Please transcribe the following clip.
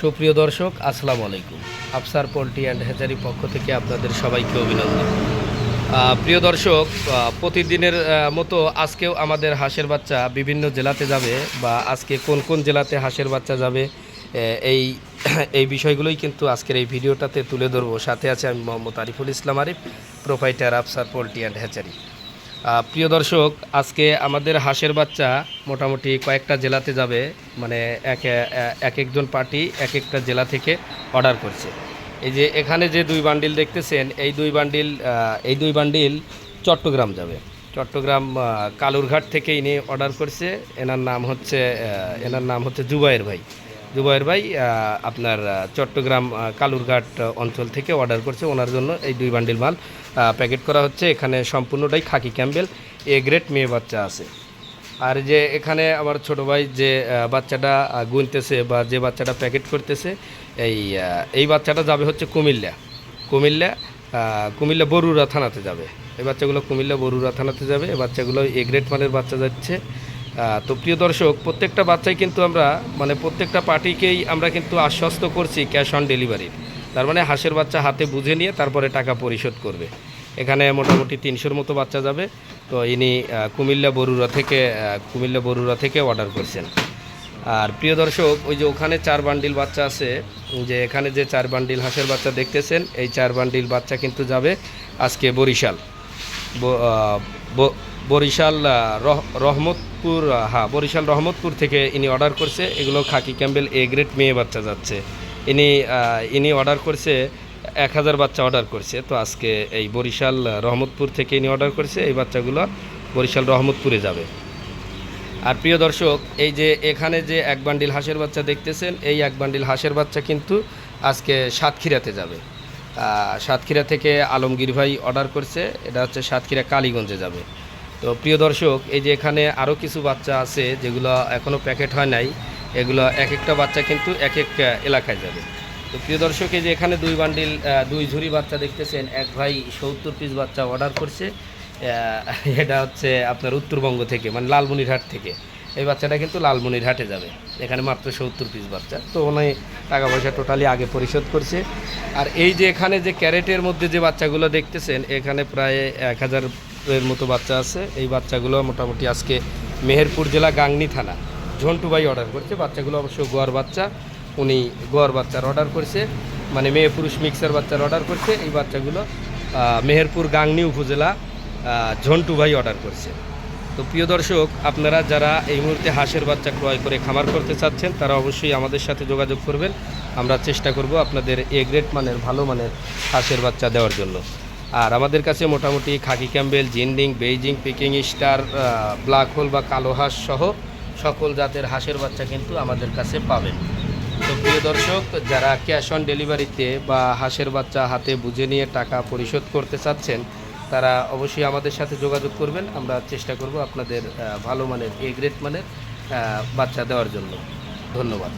সুপ্রিয় দর্শক, আসসালামু আলাইকুম। আফসার পোলট্রি অ্যান্ড হ্যাচারি পক্ষ থেকে আপনাদের সবাইকে অভিনন্দন। প্রিয় দর্শক প্রতিদিনের মতো আজকেও আমাদের হাঁসের বাচ্চা বিভিন্ন জেলাতে যাবে বা আজকে কোন কোন জেলাতে হাঁসের বাচ্চা যাবে এই এই বিষয়গুলোই কিন্তু আজকের এই ভিডিওটাতে তুলে ধরবো। সাথে আছে আমি Mohammad Ariful Islam Arif proprietor Afsar poultry and hatchery প্রিয় দর্শক, আজকে আমাদের হাঁসের বাচ্চা মোটামুটি কয়েকটা জেলাতে যাবে মানে এক এক একজন পার্টি এক একটা জেলা থেকে অর্ডার করছে। এই যে এখানে যে দুই বান্ডিল দেখতেছেন, এই দুই বান্ডিল এই দুই বান্ডিল চট্টগ্রাম যাবে। চট্টগ্রাম কালুরঘাট থেকে ইনি অর্ডার করছে। এনার নাম হচ্ছে এনার নাম হচ্ছে জুবাইয়ের ভাই। জুবাইর ভাই আপনার চট্টগ্রাম কালুরঘাট অঞ্চল থেকে অর্ডার করছে। ওনার জন্য এই দুই বান্ডিল মাল প্যাকেট করা হচ্ছে। এখানে সম্পূর্ণটাই খাকি ক্যাম্বেল, এ গ্রেড মেয়ে বাচ্চা আছে। আর যে এখানে আমার ছোট ভাই যে বাচ্চাটা গুনতেছে বা যে বাচ্চাটা প্যাকেট করতেছে, এই এই বাচ্চাটা যাবে হচ্ছে কুমিল্লা। কুমিল্লা কুমিল্লা বরুড়া থানাতে যাবে। এই বাচ্চাগুলো কুমিল্লা বরুড়া থানাতে যাবে। এই বাচ্চাগুলো এ গ্রেড মানের বাচ্চা যাচ্ছে। তো প্রিয় দর্শক, প্রত্যেকটা বাচ্চাই কিন্তু আমরা মানে প্রত্যেকটা পার্টিকেই আমরা কিন্তু আশ্বস্ত করছি ক্যাশ অন ডেলিভারির তার মানে হাঁসের বাচ্চা হাতে বুঝে নিয়ে তারপরে টাকা পরিশোধ করবে। এখানে মোটামুটি তিনশোর মতো বাচ্চা যাবে। তো ইনি কুমিল্লা বরুড়া থেকে কুমিল্লা বরুড়া থেকে অর্ডার করছেন। আর প্রিয় দর্শক, ওই যে ওখানে চার বান্ডিল বাচ্চা আছে, যে এখানে যে চার বান্ডিল হাঁসের বাচ্চা দেখতেছেন, এই চার বান্ডিল বাচ্চা কিন্তু যাবে আজকে বরিশাল। বরিশাল রহ- রহমতপুর হ্যাঁ বরিশাল, রহমতপুর থেকে ইনি অর্ডার করছে। এগুলো খাকি ক্যাম্বেল এ গ্রেড মেয়ে বাচ্চা যাচ্ছে। ইনি ইনি অর্ডার করছে, এক হাজার বাচ্চা অর্ডার করছে। তো আজকে এই বরিশাল রহমতপুর থেকে ইনি অর্ডার করছে, এই বাচ্চাগুলো বরিশাল, রহমতপুরে যাবে। আর প্রিয় দর্শক, এই যে এখানে যে এক বান্ডিল হাঁসের বাচ্চা দেখতেছেন, এই এক বান্ডিল হাঁসের বাচ্চা কিন্তু আজকে সাতক্ষীরাতে যাবে। সাতক্ষীরা থেকে আলমগীর ভাই অর্ডার করছে, এটা হচ্ছে সাতক্ষীরা কালীগঞ্জে যাবে। তো প্রিয় দর্শক, এই যে এখানে আরও কিছু বাচ্চা আছে যেগুলো এখনও প্যাকেট হয় নাই, এগুলো এক একটা বাচ্চা কিন্তু এক এক এলাকায় যাবে। তো প্রিয় দর্শক, এই যে এখানে দুই বান্ডিল দুই ঝুড়ি বাচ্চা দেখতেছেন, এক ভাই সত্তর পিস বাচ্চা অর্ডার করছে এটা হচ্ছে আপনার উত্তরবঙ্গ থেকে মানে লালমনিরহাট থেকে। এই বাচ্চাটা কিন্তু লালমনিরহাটে যাবে, এখানে মাত্র সত্তর পিস বাচ্চা। তো উনি টাকা পয়সা টোটালি আগে পরিশোধ করছে। আর এই যে এখানে যে ক্যারেটের মধ্যে যে বাচ্চাগুলো দেখতেছেন, এখানে প্রায় এক হাজার হাজারের মতো বাচ্চা আছে। এই বাচ্চাগুলো মোটামুটি আজকে মেহেরপুর জেলা গাংনি থানা। ঝন্টু ভাই অর্ডার করছে। বাচ্চাগুলো অবশ্য গোয়ার বাচ্চা। উনি গোয়ার বাচ্চার অর্ডার করছে। মানে মেয়ে পুরুষ মিক্সার বাচ্চার অর্ডার করছে। এই বাচ্চাগুলো মেহেরপুর গাংনি উপজেলা আহ, ঝন্টু ভাই অর্ডার করছে। তো প্রিয় দর্শক আপনারা যারা এই মুহূর্তে হাঁসের বাচ্চা ক্রয় করে খামার করতে চাচ্ছেন তারা অবশ্যই আমাদের সাথে যোগাযোগ করবেন। আমরা চেষ্টা করব আপনাদের এ গ্রেড মানের ভালো মানের হাঁসের বাচ্চা দেওয়ার জন্য। আর আমাদের কাছে মোটামুটি khaki Campbell, Jinding, Beijing, Peking star black hole বা কালো হাঁস সহ সকল জাতের হাঁসের বাচ্চা কিন্তু আমাদের কাছে পাবেন। তো প্রিয় দর্শক, যারা ক্যাশ অন ডেলিভারিতে বা হাঁসের বাচ্চা হাতে বুঝে নিয়ে টাকা পরিশোধ করতে চাচ্ছেন, তারা অবশ্যই আমাদের সাথে যোগাযোগ করবেন। আমরা চেষ্টা করব আপনাদের ভালো মানের এ গ্রেড মানের বাচ্চা দেওয়ার জন্য। ধন্যবাদ।